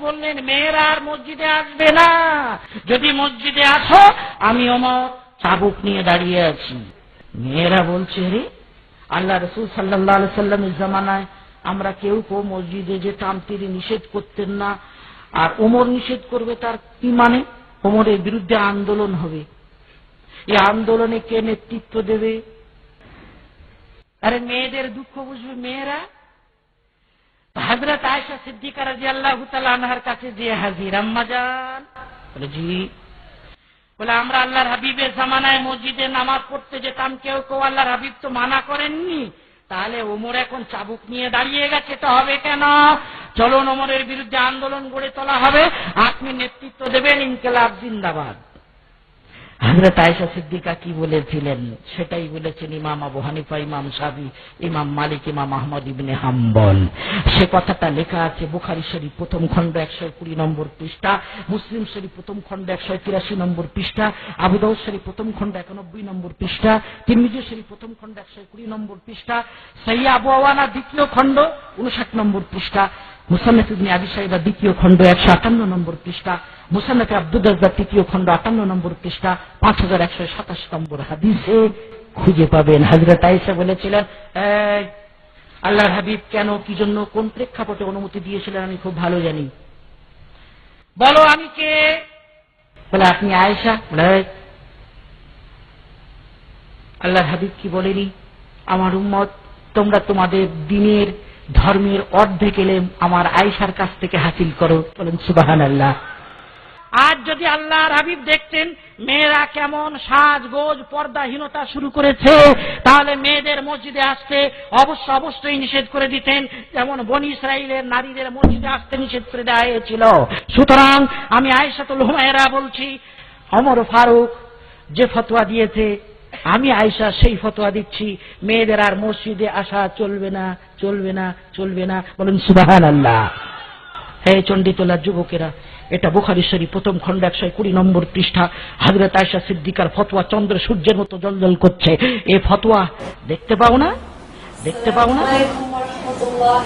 বললেন, মেয়েরা আর মসজিদে আসবে না। যদি মসজিদে আসো, আমি ওমর চাবুক নিয়ে দাঁড়িয়ে আছি। মেয়েরা বলছে, রে, আল্লাহ রসুল সাল্লাহ সাল্লামের জামানায় আমরা কেউ কেউ মসজিদে যেতাম তিনি নিষেধ করতেন না। আর ওমর নিষেধ করবে তার কি মানে? ওমরের বিরুদ্ধে আন্দোলন হবে। এই আন্দোলনে কে নেতৃত্ব দেবে? আরে মেয়েদের দুঃখ বুঝবে মেয়েরা? হজরত আয়সা সিদ্দিকা রাজি আল্লাহ আনহার কাছে যে হাজির, আম্মা যান বলে, জি। বলে, আমরা আল্লাহর হাবিবের জামানায় মসজিদে নামাজ পড়তে যেতাম, কেউ কেউ আল্লাহর হাবিব তো মানা করেননি। তাহলে ওমর এখন চাবুক নিয়ে দাঁড়িয়ে গেছে, তো হবে কেন? চলন ওমরের বিরুদ্ধে আন্দোলন গড়ে তোলা হবে। আপনি নেতৃত্ব দেবেন ইনকেলাব জিন্দাবাদ। হজরত আয়সা সিদ্দিকা কি বলেছিলেন? সেটাই বলেছেন ইমাম আবু হানিফা, ইমাম সাবি ইমাম মালিক, ইমাম আহমদ ইবনে হাম্বল। সে কথাটা লেখা আছে বুখারি শরীফ প্রথম খণ্ড একশো কুড়ি নম্বর পৃষ্ঠা, মুসলিম শরীফ প্রথম খণ্ড একশো তিরাশি নম্বর পৃষ্ঠা আবুদাউদ শরীফ প্রথম খণ্ড একানব্বই নম্বর পৃষ্ঠা, তিরমিজি শরীফ প্রথম খণ্ড একশো কুড়ি নম্বর পৃষ্ঠা সাইয়া আবু আওয়ানা দ্বিতীয় খণ্ড উনষাট নম্বর পৃষ্ঠা। মুসান্নফ ইবনে আবি সাইবা দ্বিতীয় খণ্ড একশো আটান্ন নম্বর পৃষ্ঠা, মুসান্নফে আব্দুল রাজ্জাক তৃতীয় খণ্ড আটান্ন নম্বর পৃষ্ঠা, পাঁচ হাজার একশো সাতাশ নম্বর হাদিসে খুঁজে পাবেন। হাজরত আয়েশা বলেছিলেন আল্লাহর হাবিব কেন, কি জন্য, কোন প্রেক্ষাপটে অনুমতি দিয়েছিলেন, আমি খুব ভালো জানি। বলো, আমি কে? বলে, আপনি আয়েশা। আল্লাহর হাবিব কি বলেনি? আমার উম্মত, তোমরা তোমাদের দিনের ধর্মের অর্ধেক এলে আমার আয়েশার কাছ থেকে হাসিল করো। বলেন সুবাহান আল্লাহ আজ যদি আল্লাহর হাবিব দেখতেন, মেয়েরা কেমন সাজ গোজ, পর্দাহীনতা শুরু করেছে, তাহলে মেয়েদের মসজিদে আসতে অবশ্য অবশ্যই নিষেধ করে দিতেন, যেমন বনি ইসরায়েলের নারীদের মসজিদে আসতে নিষেধ করে দেওয়া হয়েছিল। সুতরাং আমি আয়েশাতুল হুমায়রা বলছি, অমর ফারুক যে ফতোয়া দিয়েছে আমি আয়সা সেই ফতোয়া দিচ্ছি, মেয়েদের আর মসজিদে আসা চলবে না চলবে না চলবে না। বলেন সুবাহান আল্লাহ হ্যাঁ চণ্ডীতলার যুবকেরা, এটা বুখারেশ্বরী প্রথম খণ্ড একশো কুড়ি নম্বর পৃষ্ঠা। হাজরত আয়সা সিদ্দিকার ফতোয়া চন্দ্র সূর্যের মতো জলজল করছে। এ ফতোয়া দেখতে পাও না? দেখতে পাও না? আলাইকুম ওয়া রাহমাতুল্লাহ।